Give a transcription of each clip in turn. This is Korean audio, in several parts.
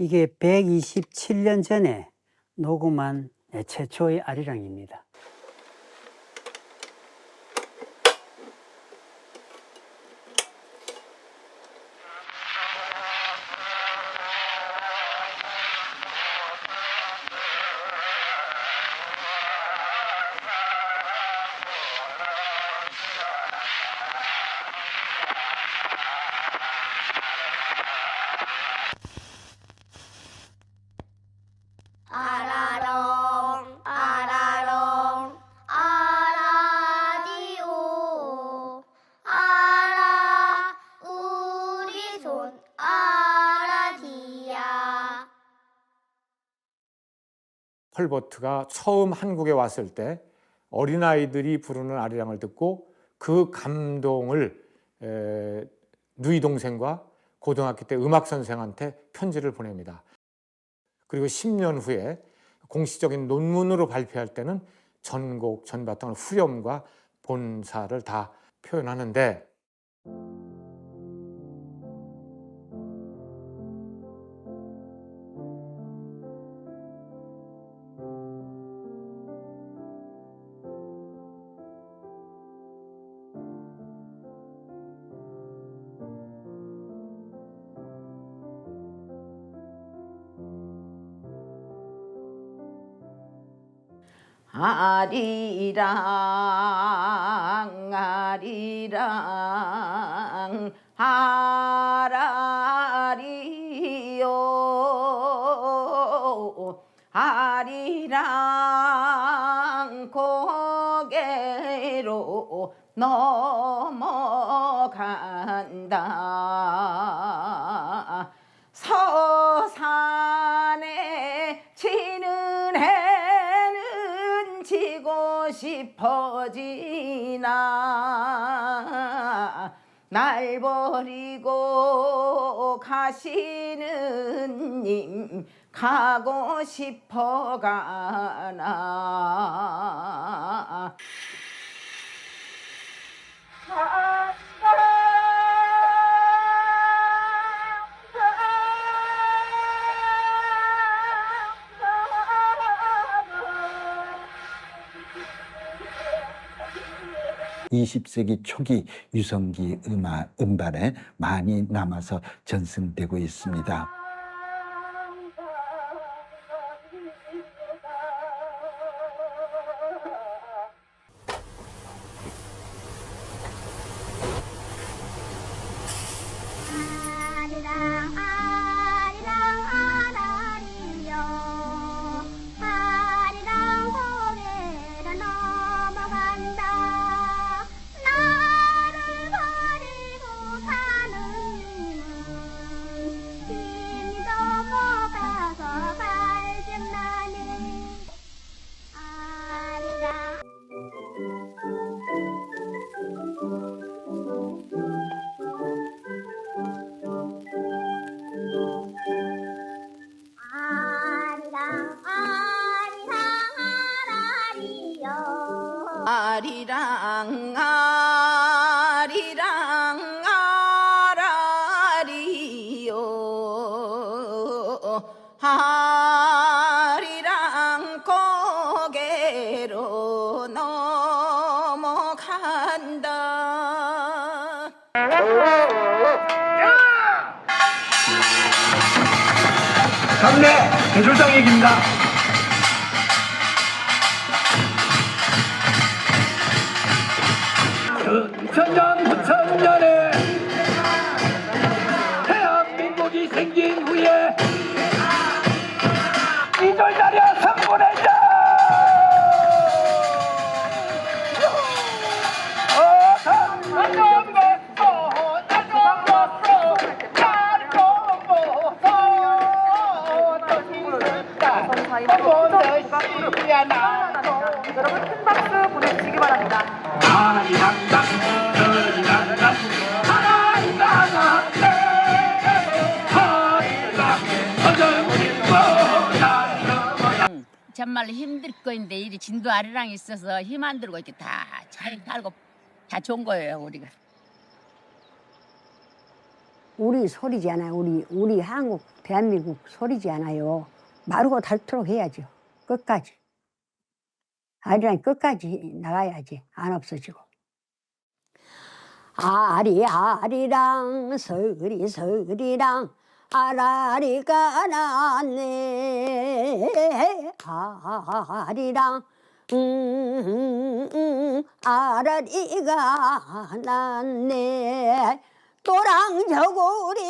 이게 127년 전에 녹음한 최초의 아리랑입니다. 아라롱 아라롱 아라디오 아라 우리 손 아라디야 헐버트가 처음 한국에 왔을 때 어린아이들이 부르는 아리랑을 듣고 그 감동을 에, 누이 동생과 고등학교 때 음악 선생한테 편지를 보냅니다. 그리고 10년 후에 공식적인 논문으로 발표할 때는 전곡, 전바탕을 후렴과 본사를 다 표현하는데 아리랑 아리랑 아라리요. 아리랑 고개로 넘어간다 지고 싶어지나. 날 버리고 가시는 님 가고 싶어 가나 이십 세기 초기 유성기 음악 음반에 많이 남아서 전승되고 있습니다. 아리랑 아리랑 아라리요 아리랑 고개로 넘어간다 강내 대졸장 얘기입니다. 천년 부천년에 대한민국이 생긴 후에 떠지는다 어머너시야 나도 여러분 큰 박수 보내주시기 바랍니다. 아리 정말 힘들 거인데 이 진도 아리랑 있어서 힘 안 들고 이렇게 다잘 살고 다 좋은 거예요 우리가. 우리 소리지 않아요. 우리 우리 한국 대한민국 소리지 않아요. 마르고 닳도록 해야죠. 끝까지. 아리랑 끝까지 나가야지 안 없어지고. 아리 아리랑 서리 서리랑 아라리가 났네. 아리랑 음, 음, 아라리가 났네. 또랑저고리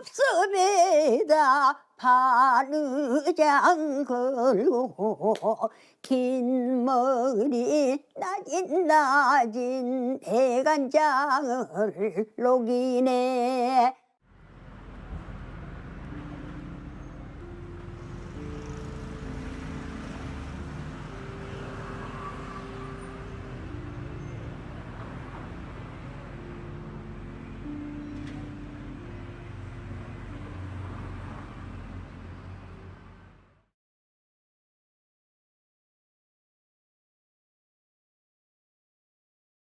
앞섭에다. 바르장 걸고 긴 머리 낮은 낮은 대간장을 녹이네